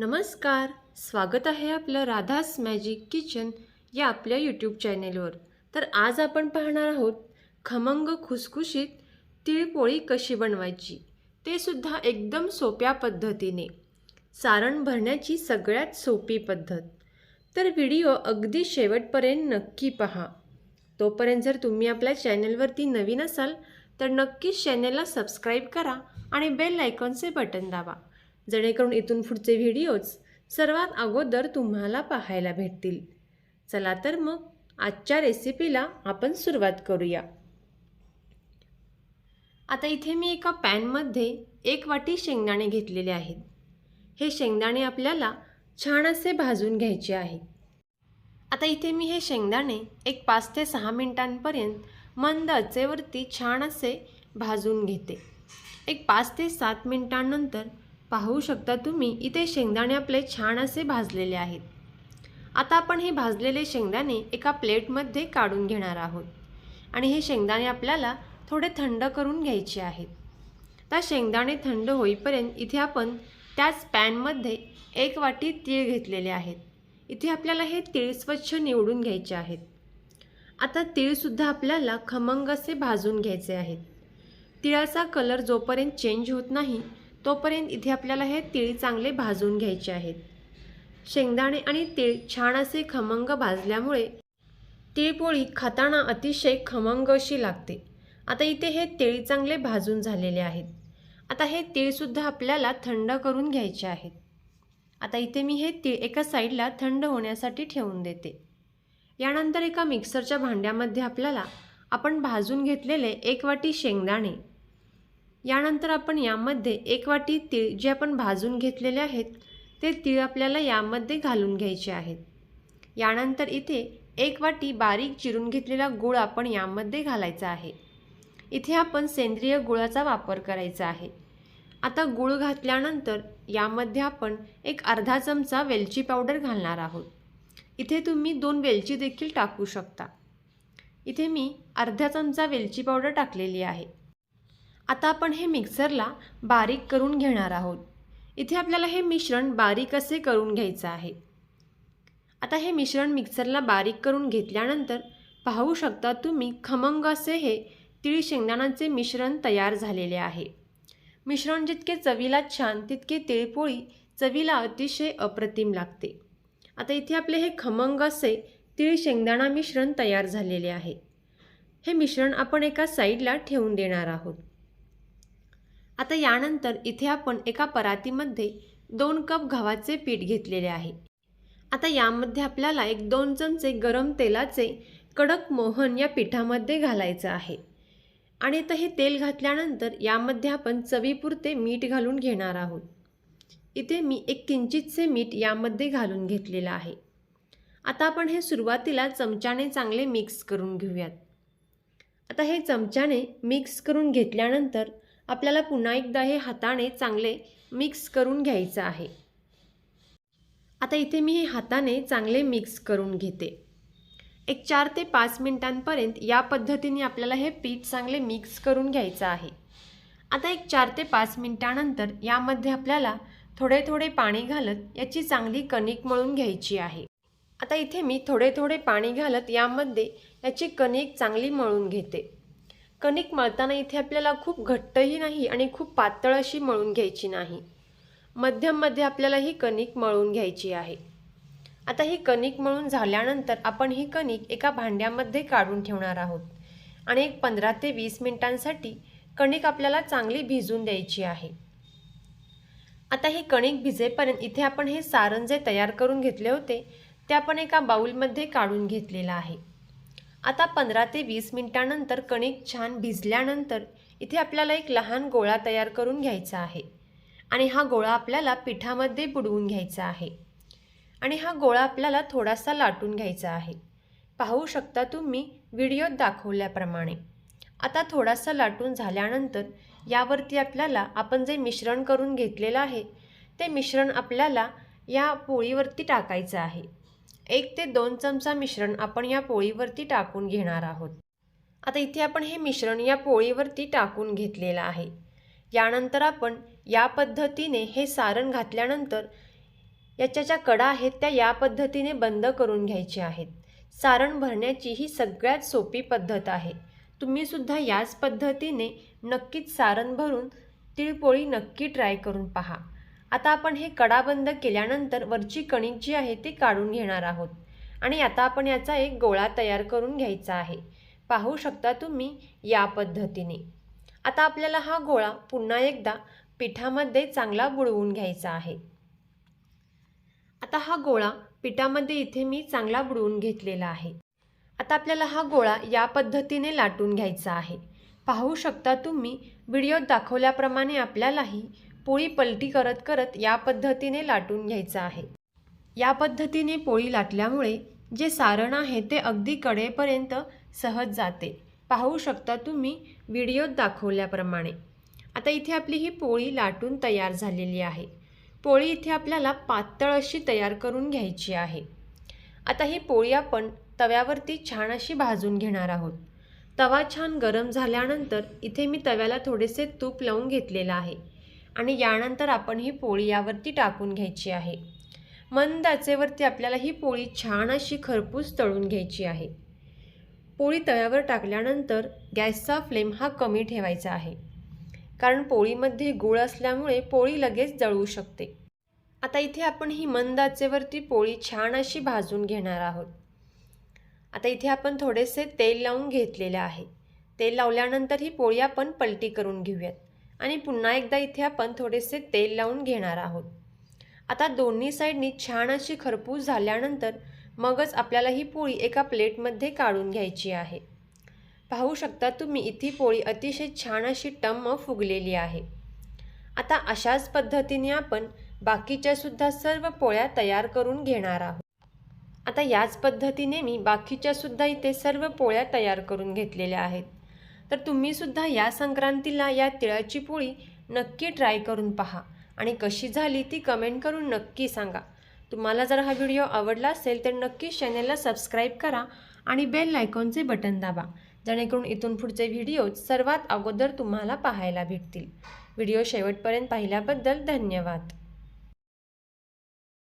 नमस्कार स्वागत आहे आपलं राधास मॅजिक किचन या आपल्या यूट्यूब चॅनेलवर तर आज आपण पाहणार आहोत खमंग खुसखुशीत तिळपोळी कशी बनवायची? ते सुद्धा एकदम सोप्या पद्धतीने. सारण भरण्याची सगळ्यात सोपी पद्धत. तर व्हिडिओ अगदी शेवटपर्यंत नक्की पहा. तोपर्यंत जर तुम्ही आपल्या चॅनलवरती नवीन असाल तर नक्कीच चॅनेलला सबस्क्राईब करा आणि बेल आयकॉनचे बटन दाबा. जेणेकरून इथून पुढचे व्हिडिओज सर्वात अगोदर तुम्हाला पाहायला भेटतील. चला तर मग आजच्या रेसिपीला आपण सुरुवात करूया. आता इथे मी एका पॅनमध्ये एक वाटी शेंगदाणे घेतलेले आहेत. हे शेंगदाणे आपल्याला छान असे भाजून घ्यायचे आहेत. आता इथे मी हे शेंगदाणे एक पाच ते सहा मिनिटांपर्यंत मंद अचेवरती छान असे भाजून घेते. एक पाच ते सात मिनिटांनंतर पाहू शकता तुम्ही इथे शेंगदाणे आपले छान असे भाजलेले आहेत. आता आपण हे भाजलेले शेंगदाणे एका प्लेटमध्ये काढून घेणार आहोत. आणि हे शेंगदाणे आपल्याला थोडे थंड करून घ्यायचे आहेत. तर शेंगदाणे थंड होईपर्यंत इथे आपण त्याच पॅनमध्ये एक वाटी तीळ घेतलेले आहेत. इथे आपल्याला हे तीळ स्वच्छ निवडून घ्यायचे आहेत. आता तीळसुद्धा आपल्याला खमंग असे भाजून घ्यायचे आहेत. तिळाचा कलर जोपर्यंत चेंज होत नाही तोपर्यंत इथे आपल्याला हे तीळ चांगले भाजून घ्यायचे आहेत. शेंगदाणे आणि तीळ छान असे खमंग भाजल्यामुळे तिळपोळी खाताना अतिशय खमंग अशी लागते. आता इथे हे तीळ चांगले भाजून झालेले आहेत. आता हे तीळसुद्धा आपल्याला थंड करून घ्यायचे आहेत. आता इथे मी हे तीळ एका साईडला थंड होण्यासाठी ठेवून देते. यानंतर एका मिक्सरच्या भांड्यामध्ये आपल्याला आपण भाजून घेतलेले एक वाटी शेंगदाणे यानंतर आपण यामध्ये एक वाटी तीळ जे आपण भाजून घेतलेले आहेत ते तीळ आपल्याला यामध्ये घालून घ्यायचे आहेत. यानंतर इथे एक वाटी बारीक चिरून घेतलेला गूळ आपण यामध्ये घालायचा आहे. इथे आपण सेंद्रिय गुळाचा वापर करायचा आहे. आता गूळ घातल्यानंतर यामध्ये आपण एक अर्धा चमचा वेलची पावडर घालणार आहोत. इथे तुम्ही दोन वेलची देखील टाकू शकता. इथे मी अर्धा चमचा वेलची पावडर टाकलेली आहे. आता आपण हे मिक्सरला बारीक करून घेणार आहोत. इथे आपल्याला हे मिश्रण बारीक असे करून घ्यायचं आहे. आता हे मिश्रण मिक्सरला बारीक करून घेतल्यानंतर पाहू शकता तुम्ही खमंग असे हे तिळ शेंगदाणाचे मिश्रण तयार झालेले आहे. मिश्रण जितके चवीला छान तितके तिळपोळी चवीला अतिशय अप्रतिम लागते. आता इथे आपले हे खमंग असे तिळ शेंगदाणा मिश्रण तयार झालेले आहे. हे मिश्रण आपण एका साईडला ठेवून देणार आहोत. आता यानंतर इथे आपण एका परातीमध्ये दोन कप गव्हाचे पीठ घेतलेले आहे. आता यामध्ये आपल्याला एक दोन चमचे गरम तेलाचे कडक मोहन या पिठामध्ये घालायचं आहे. आणि आता हे तेल घातल्यानंतर यामध्ये आपण चवीपुरते मीठ घालून घेणार आहोत. इथे मी एक किंचितसे मीठ यामध्ये घालून घेतलेलं आहे. आता आपण हे सुरुवातीला चमच्याने चांगले मिक्स करून घेऊयात. आता हे चमच्याने मिक्स करून घेतल्यानंतर आपल्याला पुन्हा एकदा हे हाताने चांगले मिक्स करून घ्यायचं आहे. आता इथे मी हे हाताने चांगले मिक्स करून घेते. एक चार ते पाच मिनिटांपर्यंत या पद्धतीने आपल्याला हे पीठ चांगले मिक्स करून घ्यायचं आहे. आता एक चार ते पाच मिनिटानंतर यामध्ये आपल्याला थोडे थोडे पाणी घालत याची चांगली कणिक मळून घ्यायची आहे. आता इथे मी थोडे थोडे पाणी घालत यामध्ये याची कणिक चांगली मळून घेते. कणिक मळताना इथे आपल्याला खूप घट्टही नाही आणि खूप पातळ अशी मळून घ्यायची नाही. मध्यममध्ये आपल्याला ही कणिक मळून घ्यायची आहे. आता ही कणिक मळून झाल्यानंतर आपण ही कणिक एका भांड्यामध्ये काढून ठेवणार आहोत आणि एक पंधरा ते वीस मिनिटांसाठी कणिक आपल्याला चांगली भिजून द्यायची आहे. आता ही कणिक भिजेपर्यंत इथे आपण हे सारण जे तयार करून घेतले होते ते आपण एका बाऊलमध्ये काढून घेतलेलं आहे. आता पंधरा ते वीस मिनटानंतर कणिक छान भिजल्यानंतर इथे आपल्याला एक लहान गोळा तयार करून घ्यायचा आहे. आणि हा गोळा आपल्याला पिठामध्ये बुडवून घ्यायचा आहे. आणि हा गोळा आपल्याला थोडासा लाटून घ्यायचा आहे. पाहू शकता तुम्ही व्हिडिओत दाखवल्याप्रमाणे. आता थोडासा लाटून झाल्यानंतर यावरती आपल्याला आपण जे मिश्रण करून घेतलेलं आहे ते मिश्रण आपल्याला या पोळीवरती टाकायचं आहे. एक ते दोन चमचा मिश्रण आपण या पोळीवरती टाकून घेणार आहोत. आता इथे आपण हे मिश्रण या पोळीवरती टाकून घेतलेलं आहे. यानंतर आपण या पद्धतीने हे सारण घातल्यानंतर याच्या ज्या कडा आहेत त्या या पद्धतीने बंद करून घ्यायच्या आहेत. सारण भरण्याची ही सगळ्यात सोपी पद्धत आहे. तुम्हीसुद्धा याच पद्धतीने नक्कीच सारण भरून तिळपोळी नक्की ट्राय करून पहा. आता आपण हे कडा बंद केल्यानंतर वरची कणिक जी आहे ती काढून घेणार आहोत. आणि आता आपण याचा एक गोळा तयार करून घ्यायचा आहे. पाहू शकता तुम्ही या पद्धतीने. आता आपल्याला हा गोळा पुन्हा एकदा पिठामध्ये चांगला बुडवून घ्यायचा आहे. आता हा गोळा पिठामध्ये इथे मी चांगला बुडवून घेतलेला आहे. आता आपल्याला हा गोळा या पद्धतीने लाटून घ्यायचा आहे. पाहू शकता तुम्ही व्हिडिओत दाखवल्याप्रमाणे आपल्यालाही पोळी पलटी करत करत या पद्धतीने लाटून घ्यायचं आहे. या पद्धतीने पोळी लाटल्यामुळे जे सारण आहे ते अगदी कडेपर्यंत सहज जाते. पाहू शकता तुम्ही व्हिडिओत दाखवल्याप्रमाणे. आता इथे आपली ही पोळी लाटून तयार झालेली आहे. पोळी इथे आपल्याला पातळ अशी तयार करून घ्यायची आहे. आता ही पोळी आपण तव्यावरती छान अशी भाजून घेणार आहोत. तवा छान गरम झाल्यानंतर इथे मी तव्याला थोडेसे तूप लावून घेतलेलं आहे. आणि यानंतर आपण ही पोळी यावरती टाकून घ्यायची आहे. मंद आचेवरती आपल्याला ही पोळी छान अशी खरपूस तळून घ्यायची आहे. पोळी तव्यावर टाकल्यानंतर गॅसचा फ्लेम हा कमी ठेवायचा आहे. कारण पोळीमध्ये गूळ असल्यामुळे पोळी लगेच जळू शकते. आता इथे आपण ही मंद आचेवरती पोळी छान अशी भाजून घेणार आहोत. आता इथे आपण थोडेसे तेल लावून घेतलेले आहे. तेल लावल्यानंतर ही पोळी आपण पलटी करून घेऊयात. आणि पुन्हा एकदा इथे आपण थोडेसे तेल लावून घेणार आहोत. आता दोन्ही साईडनी छान अशी खरपूस झाल्यानंतर मगच आपल्याला ही पोळी एका प्लेटमध्ये काढून घ्यायची आहे. पाहू शकता तुम्ही इथे पोळी अतिशय छान अशी टम्म फुगलेली आहे. आता अशाच पद्धतीने आपण बाकीच्यासुद्धा सर्व पोळ्या तयार करून घेणार आहोत. आता याच पद्धतीने मी बाकीच्यासुद्धा इथे सर्व पोळ्या तयार करून घेतलेल्या आहेत. तर तुम्हीसुद्धा या संक्रांतीला या तिळाची पोळी नक्की ट्राय करून पहा. आणि कशी झाली ती कमेंट करून नक्की सांगा. तुम्हाला जर हा व्हिडिओ आवडला असेल तर नक्की चॅनलला सबस्क्राईब करा आणि बेल आयकॉनचे बटन दाबा. जेणेकरून इथून पुढचे व्हिडिओज सर्वात अगोदर तुम्हाला पाहायला भेटतील. व्हिडिओ शेवटपर्यंत पाहिल्याबद्दल धन्यवाद.